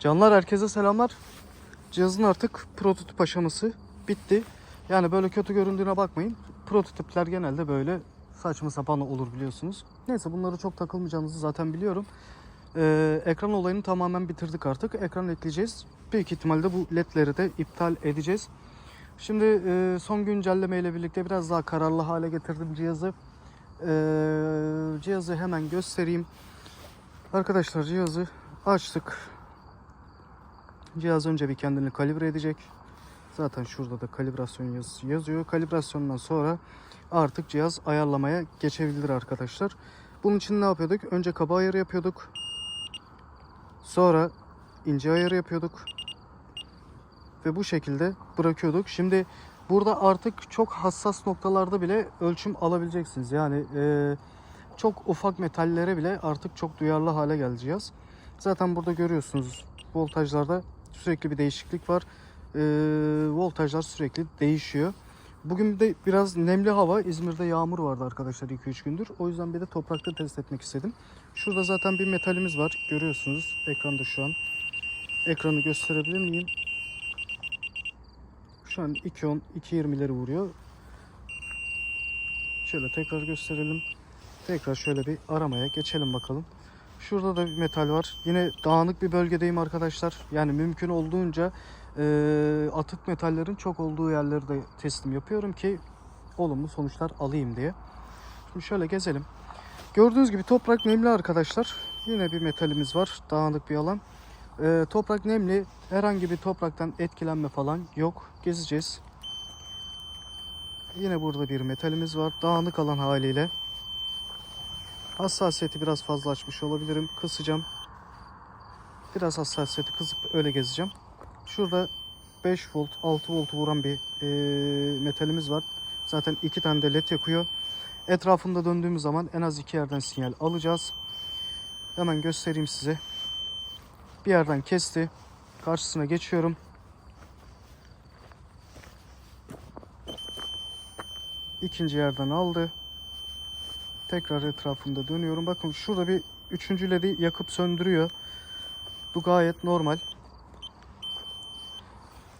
Canlar herkese selamlar. Cihazın artık prototip aşaması bitti. Yani böyle kötü göründüğüne bakmayın. Prototipler genelde böyle saçma sapan olur biliyorsunuz. Neyse bunları çok takılmayacağınızı zaten biliyorum. Ee, ekran olayını tamamen bitirdik artık. Ekran ekleyeceğiz. Büyük ihtimalle bu ledleri de iptal edeceğiz. Şimdi e, son güncelleme ile birlikte biraz daha kararlı hale getirdim cihazı. Ee, cihazı hemen göstereyim. Arkadaşlar cihazı açtık. Cihaz önce bir kendini kalibre edecek. Zaten şurada da kalibrasyon yazısı yazıyor. Kalibrasyondan sonra artık cihaz ayarlamaya geçebilir arkadaşlar. Bunun için ne yapıyorduk? Önce kaba ayarı yapıyorduk. Sonra ince ayarı yapıyorduk. Ve bu şekilde bırakıyorduk. Şimdi burada artık çok hassas noktalarda bile ölçüm alabileceksiniz. Yani e, çok ufak metallere bile artık çok duyarlı hale geldi cihaz. Zaten burada görüyorsunuz voltajlarda sürekli bir değişiklik var. E, voltajlar sürekli değişiyor. Bugün de biraz nemli hava. İzmir'de yağmur vardı arkadaşlar 2-3 gündür. O yüzden bir de toprakta test etmek istedim. Şurada zaten bir metalimiz var. Görüyorsunuz ekranda şu an. Ekranı gösterebilir miyim? Şu an 2.10, 2.20'leri vuruyor. Şöyle tekrar gösterelim. Tekrar şöyle bir aramaya geçelim bakalım. Şurada da bir metal var. Yine dağınık bir bölgedeyim arkadaşlar. Yani mümkün olduğunca e, atık metallerin çok olduğu yerleri de teslim yapıyorum ki olumlu sonuçlar alayım diye. Şimdi şöyle gezelim. Gördüğünüz gibi toprak nemli arkadaşlar. Yine bir metalimiz var. Dağınık bir alan. E, toprak nemli. Herhangi bir topraktan etkilenme falan yok. Gezeceğiz. Yine burada bir metalimiz var. Dağınık alan haliyle. Hassasiyeti biraz fazla açmış olabilirim. Kısacağım. Biraz hassasiyeti kısıp öyle gezeceğim. Şurada 5 volt, 6 volt vuran bir e, metalimiz var. Zaten iki tane de led yakıyor. Etrafında döndüğümüz zaman en az iki yerden sinyal alacağız. Hemen göstereyim size. Bir yerden kesti. Karşısına geçiyorum. İkinci yerden aldı. Tekrar etrafında dönüyorum. Bakın şurada bir üçüncü ledi yakıp söndürüyor. Bu gayet normal.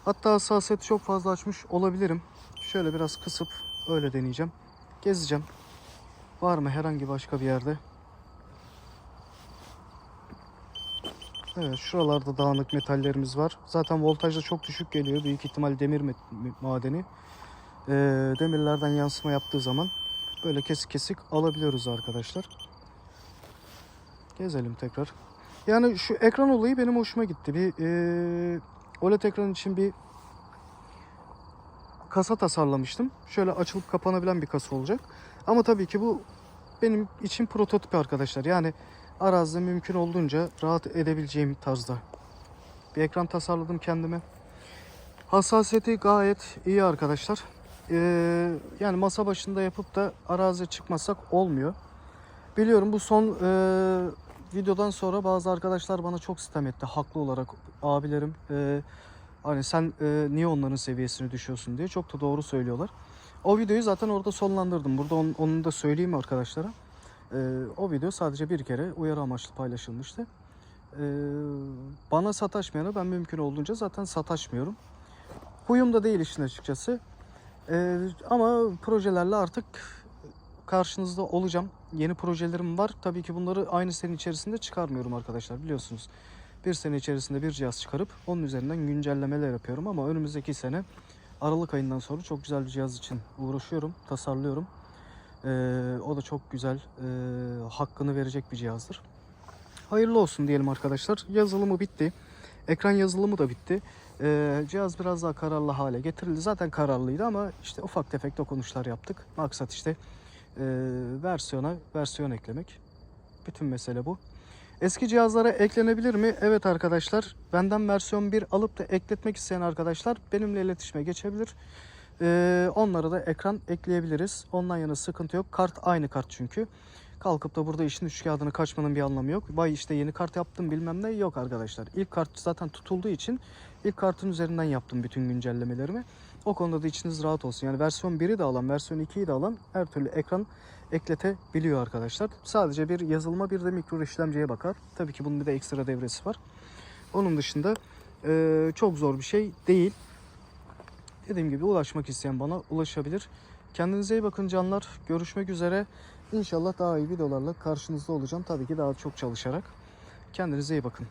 Hatta hassasiyeti çok fazla açmış olabilirim. Şöyle biraz kısıp öyle deneyeceğim. Gezeceğim. Var mı herhangi başka bir yerde? Evet şuralarda dağınık metallerimiz var. Zaten voltaj da çok düşük geliyor. Büyük ihtimal demir madeni. Ee, demirlerden yansıma yaptığı zaman böyle kesik kesik alabiliyoruz arkadaşlar. Gezelim tekrar. Yani şu ekran olayı benim hoşuma gitti. Bir e, OLED ekran için bir kasa tasarlamıştım. Şöyle açılıp kapanabilen bir kasa olacak. Ama tabii ki bu benim için prototip arkadaşlar. Yani arazide mümkün olduğunca rahat edebileceğim tarzda bir ekran tasarladım kendime. Hassasiyeti gayet iyi arkadaşlar. Ee, yani masa başında yapıp da araziye çıkmasak olmuyor. Biliyorum bu son e, videodan sonra bazı arkadaşlar bana çok sitem etti. Haklı olarak abilerim. e, hani sen e, niye onların seviyesini düşüyorsun diye çok da doğru söylüyorlar. O videoyu zaten orada sonlandırdım. Burada onu, onu da söyleyeyim arkadaşlara. E, o video sadece bir kere uyarı amaçlı paylaşılmıştı. E, bana sataşmayanı ben mümkün olduğunca zaten sataşmıyorum. Huyum da değil işin açıkçası. Ee, ama projelerle artık karşınızda olacağım. Yeni projelerim var. Tabii ki bunları aynı sene içerisinde çıkarmıyorum arkadaşlar biliyorsunuz. Bir sene içerisinde bir cihaz çıkarıp onun üzerinden güncellemeler yapıyorum ama önümüzdeki sene Aralık ayından sonra çok güzel bir cihaz için uğraşıyorum, tasarlıyorum. Ee, o da çok güzel, e, hakkını verecek bir cihazdır. Hayırlı olsun diyelim arkadaşlar. Yazılımı bitti. Ekran yazılımı da bitti. Ee, cihaz biraz daha kararlı hale getirildi. Zaten kararlıydı ama işte ufak tefek dokunuşlar yaptık. Maksat işte e, versiyona versiyon eklemek. Bütün mesele bu. Eski cihazlara eklenebilir mi? Evet arkadaşlar. Benden versiyon 1 alıp da ekletmek isteyen arkadaşlar benimle iletişime geçebilir. Ee, onlara da ekran ekleyebiliriz. Ondan yana sıkıntı yok. Kart aynı kart çünkü. Kalkıp da burada işin üç kağıdını kaçmanın bir anlamı yok. Vay işte yeni kart yaptım bilmem ne yok arkadaşlar. İlk kart zaten tutulduğu için ilk kartın üzerinden yaptım bütün güncellemelerimi. O konuda da içiniz rahat olsun. Yani versiyon 1'i de alan, versiyon 2'yi de alan her türlü ekran ekletebiliyor arkadaşlar. Sadece bir yazılıma bir de mikro işlemciye bakar. Tabii ki bunun bir de ekstra devresi var. Onun dışında e, çok zor bir şey değil. Dediğim gibi ulaşmak isteyen bana ulaşabilir. Kendinize iyi bakın canlar. Görüşmek üzere. İnşallah daha iyi videolarla karşınızda olacağım. Tabii ki daha çok çalışarak. Kendinize iyi bakın.